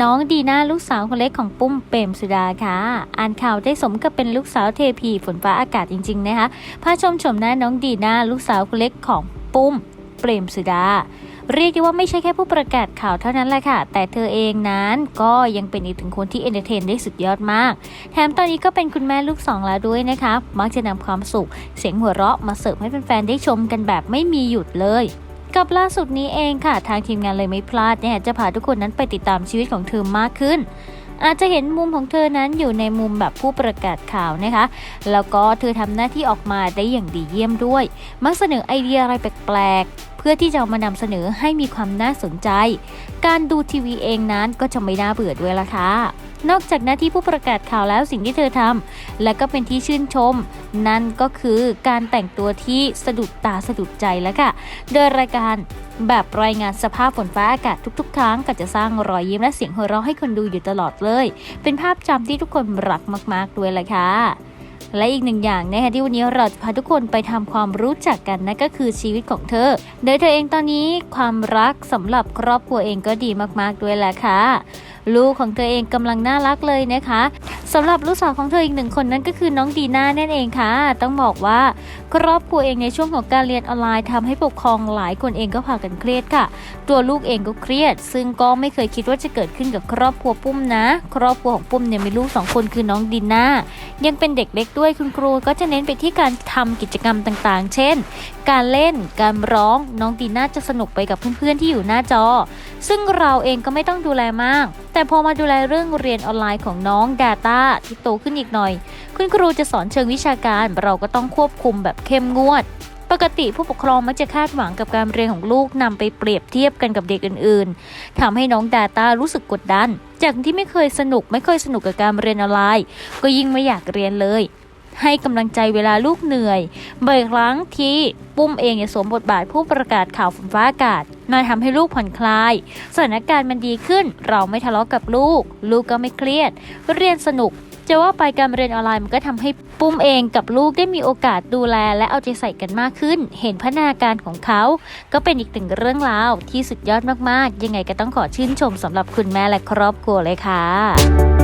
น้องดีน่าลูกสาวคนเล็กของปุ้มเปรมสุดาค่ะ อ่านข่าวได้สมกับเป็นลูกสาวเทพีฝนฟ้าอากาศจริง ๆ นะคะพาชมชมหน้าน้องดีน่าลูกสาวคนเล็กของปุ้มเปรมสุดาเรียกได้ว่าไม่ใช่แค่ผู้ประกาศข่าวเท่านั้นแหละค่ะ แต่เธอเองนั้นก็ยังเป็นอีกถึงคนที่เอนเตอร์เทนได้สุดยอดมาก แถมตอนนี้ก็เป็นคุณแม่ลูกสองแล้วด้วยนะคะ มักจะนำความสุข เสียงหัวเราะมาเสิร์ฟให้แฟนๆได้ชมกันแบบไม่มีหยุดเลย กับล่าสุดนี้เองค่ะ ทางทีมงานเลยไม่พลาดเนี่ยจะพาทุกคนนั้นไปติดตามชีวิตของเธอมากขึ้น อาจจะเห็นมุมของเธอนั้นอยู่ในมุมแบบผู้ประกาศข่าวนะคะ แล้วก็เธอทำหน้าที่ออกมาได้อย่างดีเยี่ยมด้วย มักเสนอไอเดียอะไรแปลกๆ เพื่อที่จะเอามานำเสนอให้มีความน่าสนใจ การดูทีวีเองนั้นก็จะไม่น่าเบื่อด้วยละค่ะ นอกจากหน้าที่ผู้ประกาศข่าวแล้วสิ่งที่เธอทำและก็เป็นที่ชื่นชม นั่นก็คือการแต่งตัวที่สะดุดตาสะดุดใจแล้วค่ะ โดยรายการแบบรายงานสภาพฝนฟ้าอากาศทุกๆ ครั้งก็จะสร้างรอยยิ้มและเสียงหัวเราะให้คนดูอยู่ตลอดเลย เป็นภาพจำที่ทุกคนรักมาก ๆ ด้วยแหละค่ะ และอีกหนึ่งอย่างนะคะที่วันนี้เราจะพาทุกคนไปทำความรู้จักกันนั่นก็คือชีวิตของเธอ โดยเธอเองตอนนี้ความรักสำหรับครอบครัวเองก็ดีมากๆด้วยแหละค่ะ ลูกของเธอเองกำลังน่ารักเลยนะคะ สำหรับลูกสาวของเธออีกหนึ่งคนนั้นก็คือน้องดีน่านั่นเองค่ะ ต้องบอกว่าครอบครัวเองในช่วงของการเรียนออนไลน์ทำให้ปกครองหลายคนเองก็พากันเครียดค่ะ ตัวลูกเองก็เครียด ซึ่งก็ไม่เคยคิดว่าจะเกิดขึ้นกับครอบครัวปุ้มนะ ครอบครัวของปุ้มเนี่ยมีลูกสองคนคือน้องดีน่ายังเป็นเด็กเล็กด้วยคุณครูก็จะเน้นไปที่การทำกิจกรรมต่างๆ เช่น การเล่นการร้องน้องดีน่าจะสนุกไปกับเพื่อนๆที่อยู่หน้าจอ ซึ่งเราเองก็ไม่ต้องดูแลมาก แต่พอมาดูแลเรื่องเรียนออนไลน์ของน้อง Data ที่โตขึ้นอีกหน่อย คุณครูจะสอนเชิงวิชาการ เราก็ต้องควบคุมแบบเข้มงวด ปกติผู้ปกครองมักจะคาดหวังกับการเรียนของลูกนำไปเปรียบเทียบกันกับเด็กอื่นๆทำให้น้อง Data รู้สึกกดดัน จากที่ไม่เคยสนุกไม่เคยสนุกกับการเรียนออนไลน์ ก็ยิ่งไม่อยากเรียนเลยให้กำลังใจเวลาลูกเหนื่อยบ่อยครั้งที่ปุ้มเองเนี่ยสวมบทบาทผู้ประกาศข่าวฝนฟ้าอากาศ มาทำให้ลูกผ่อนคลาย สถานการณ์มันดีขึ้น เราไม่ทะเลาะกับลูก ลูกก็ไม่เครียด เรียนสนุกจะว่าไปการเรียนออนไลน์มันก็ทำให้ปุ้มเองกับลูกได้มีโอกาสดูแล และเอาใจใส่กันมากขึ้น เห็นพัฒนาการของเขา ก็เป็นอีกหนึ่งเรื่องราวที่สุดยอดมากๆ ยังไงก็ต้องขอชื่นชมสำหรับคุณแม่และครอบครัวเลยค่ะ